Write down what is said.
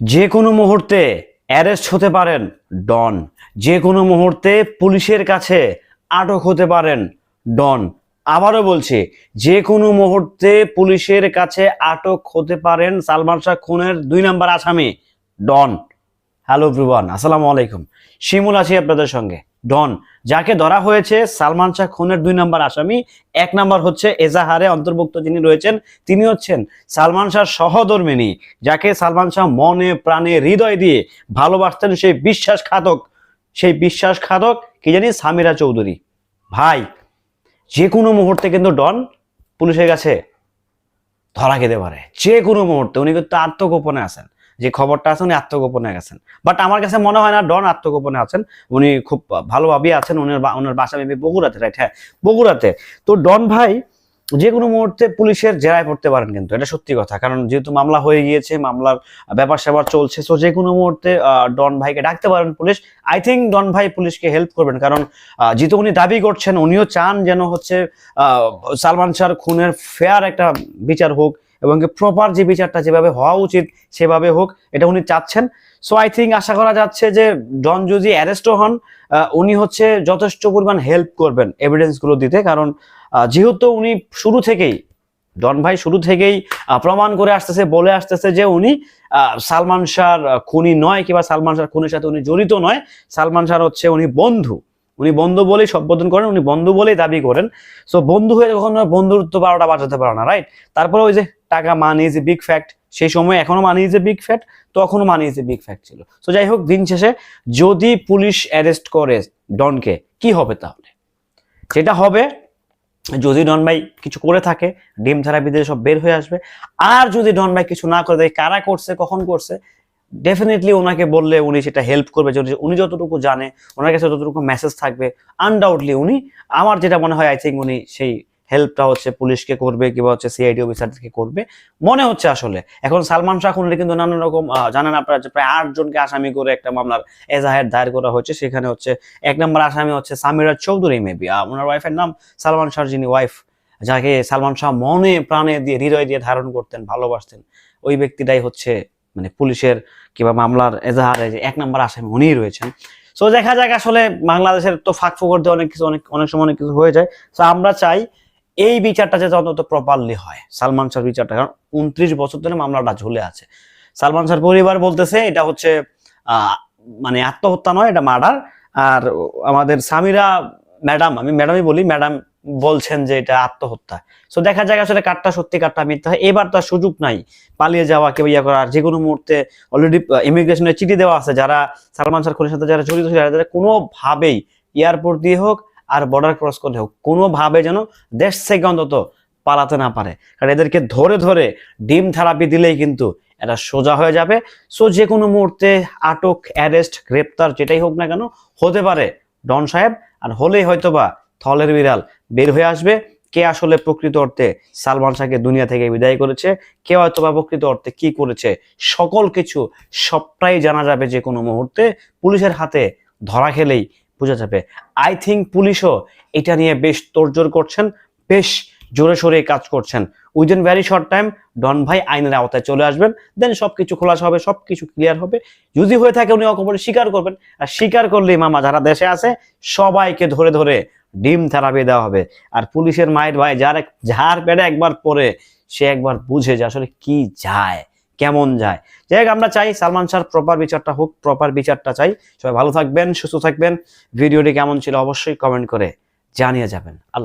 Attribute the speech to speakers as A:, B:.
A: যে কোনো মুহূর্তে অ্যারেস্ট হতে পারেন ডন। যে কোনো মুহূর্তে পুলিশের কাছে আটক হতে পারেন ডন। আবারও বলছি, যে কোনো মুহূর্তে পুলিশের কাছে আটক হতে পারেন সালমান শাহ খুনের দুই নাম্বার আসামি, ডন। হ্যালো ব্রুবান আসসালামু আলাইকুম। শিমুল আছি আপনাদের সঙ্গে। ডন, যাকে ধরা হয়েছে সালমান শাহ খুনের দুই নম্বর আসামি। এক নম্বর হচ্ছে এজাহারে অন্তর্ভুক্ত যিনি রয়েছেন, তিনি হচ্ছেন সালমান শাহ সহধর্মিনী, যাকে সালমান শাহ মনে প্রাণে হৃদয় দিয়ে ভালোবাসতেন সেই বিশ্বাসঘাতক সেই বিশ্বাসঘাতক কি জানি সামিরা চৌধুরী। ভাই যে কোনো মুহূর্তে কিন্তু ডন পুলিশের কাছে ধরা খেতে পারে যে কোনো মুহূর্তে। উনি কিন্তু আত্মগোপনে আছেন। যে খবরটা আছে উনি আত্মগোপনে গেছেন। বাট আমার কাছে মনে হয় না, ডন আত্মগোপনে আছেন। উনি খুব ভালোভাবেই আছেন, উনার ওনার বাসা মেবি বগুড়াতে রাইট হ্যাঁ বগুড়াতে। তো ডন ভাই যে কোনো মুহূর্তে পুলিশের জেরায় পড়তে পারেন কিন্তু, এটা সত্যি কথা। কারণ যেহেতু মামলা হয়ে গিয়েছে, মামলার ব্যাপার স্যাপার চলছে তো যে কোনো মুহূর্তে ডন ভাইকে ডাকতে পারেন পুলিশ। আই থিঙ্ক ডন ভাই পুলিশকে হেল্প করবেন। কারণ যেহেতু উনি দাবি করছেন, উনিও চান যেন হচ্ছে সালমান শাহর খুনের ফেয়ার একটা বিচার হোক। এবং প্রপার যে বিচারটা যেভাবে হওয়া উচিত সেভাবে হোক, এটা উনি চাচ্ছেন। সো আই থিঙ্ক আশা করা যাচ্ছে যে ডন যদি অ্যারেস্টও হন উনি হচ্ছে যথেষ্ট পরিমাণ হেল্প করবেন এভিডেন্সগুলো দিতে। কারণ যেহেতু উনি শুরু থেকেই ডন ভাই শুরু থেকেই প্রমাণ করে আসতেছে, বলে আসতেছে যে উনি সালমান শাহর খুনি নয় কিংবা সালমান শাহর খুনের সাথে উনি জড়িত নয়, সালমান শাহর হচ্ছে উনি বন্ধু। উনি বন্ধু বলেই সম্বোধন করেন, উনি বন্ধু বলেই দাবি করেন। সো বন্ধু হয়ে কখনো বন্ধুত্ব বারোটা বাজাতে পারে না রাইট তারপরে ওই যে টাকা money is a big fact সেই সময় এখনও money is a big fact তখনও money is a big fact ছিল। সো যাই হোক, দিন শেষে যদি পুলিশ অ্যারেস্ট করে ডনকে, কি হবে তাহলে? সেটা হবে, যদি ডন ভাই কিছু করে থাকে, ডিম থেরাপি দিয়ে সব বের হয়ে আসবে। আর যদি ডন ভাই কিছু না করে দেয়, কারা করছে, কখন করছে ডেফিনেটলি ওনাকে বললে উনি সেটা হেল্প করবে। উনি যতটুকু জানে, ওনার কাছে যতটুকু মেসেজ থাকবে আনডাউটলি উনি, আমার যেটা মনে হয় আই থিঙ্ক উনি সেই হেল্পটা হচ্ছে পুলিশকে করবে কিংবা হচ্ছে সিআইডি অফিসারদেরকে করবে। মনে হচ্ছে আসলে। এখন সালমান শাহ খুনলে কিন্তু নানান রকম জানেন আপনারা যে প্রায় আট জনকে আসামি করে একটা মামলার এজাহার দায়ের করা হয়েছে। সেখানে হচ্ছে এক নম্বর আসামি হচ্ছে সামিরা চৌধুরী মেবি ওনার ওয়াইফের নাম সালমান শাহ, যিনি ওয়াইফ যাকে সালমান শাহ মনে প্রাণে দিয়ে, হৃদয় দিয়ে ধারণ করতেন, ভালোবাসতেন। ওই ব্যক্তিটাই হচ্ছে মানে পুলিশের কিংবা মামলার এজাহারে যে এক নম্বর আসামি উনিই রয়েছেন। সো দেখা যাক আসলে বাংলাদেশের তো ফাঁক ফোকর দিয়ে অনেক কিছু, অনেক অনেক সময় অনেক কিছু হয়ে যায়। তো আমরা চাই এই বিচারটা যাতে অন্তত প্রপারলি হয়। সালমান শাহর বিচারটা, কারণ উনত্রিশ বছর ধরে মামলাটা ঝুলে আছে। সালমান শাহর পরিবার বলতেছে, এটা হচ্ছে মানে আত্মহত্যা নয়, এটা মার্ডার। আর আমাদের সামিরা ম্যাডাম, আমি ম্যাডামই বলি, ম্যাডাম বলছেন যে এটা আত্মহত্যা। সো দেখা যায় আসলে কারটা সত্যি, কারটা মিথ্যা হয়। এবার তো আর সুযোগ নাই। পালিয়ে যাওয়া, কেউ ইয়া করার, যে কোনো মুহূর্তে অলরেডি ইমিগ্রেশনের চিঠি দেওয়া আছে। যারা সালমান শাহ খুনের সাথে যারা জড়িত যারা কোনোভাবেই এয়ারপোর্ট দিয়ে হোক আর বর্ডার ক্রস করলে হোক কোনোভাবে যেন দেশ থেকে অন্তত পালাতে না পারে। কারণ এদেরকে ধরে ধরে ডিম থেরাপি দিলেই কিন্তু এটা সোজা হয়ে যাবে। সো যে কোনো মুহূর্তে আটক অ্যারেস্ট গ্রেপ্তার যেটাই হোক না কেন হতে পারে ডন সাহেব। আর হলেই হয়তোবা থলের বিড়াল বের হয়ে আসবে। কে আসলে প্রকৃত অর্থে সালমান শাহকে দুনিয়া থেকে বিদায় করেছে, কে হয়তোবা প্রকৃত অর্থে কি করেছে, সকল কিছু সবটাই জানা যাবে যে কোনো মুহূর্তে। পুলিশের হাতে ধরা খেলেই বোঝা যাবে। আই থিঙ্ক পুলিশও এটা নিয়ে বেশ তোড়জোড় করছেন, বেশ জোরে সোরে কাজ করছেন। Within very short time don ভাই আইনের আওতায় চলে আসবেন দেন সব কিছু খোলাসা হবে সব কিছু ক্লিয়ার হবে। যদি হয়ে থাকে উনি অকপরে স্বীকার করবেন, আর স্বীকার করলেই মামা যারা দেশে আছে, সবাইকে ধরে ধরে ডিম থেরাপি দেওয়া হবে। আর পুলিশের মায়ের ভাই যার যার পেটে একবার পরে সে একবার বুঝে যে আসলে কি যায়। কেমন যায়। যাই হোক, আমরা চাই সালমান শাহর প্রপার বিচারটা হোক প্রপার বিচারটা চাই। সবাই ভালো থাকবেন, সুস্থ থাকবেন। ভিডিওটি কেমন ছিল অবশ্যই কমেন্ট করে জানিয়ে যাবেন। আল্লাহ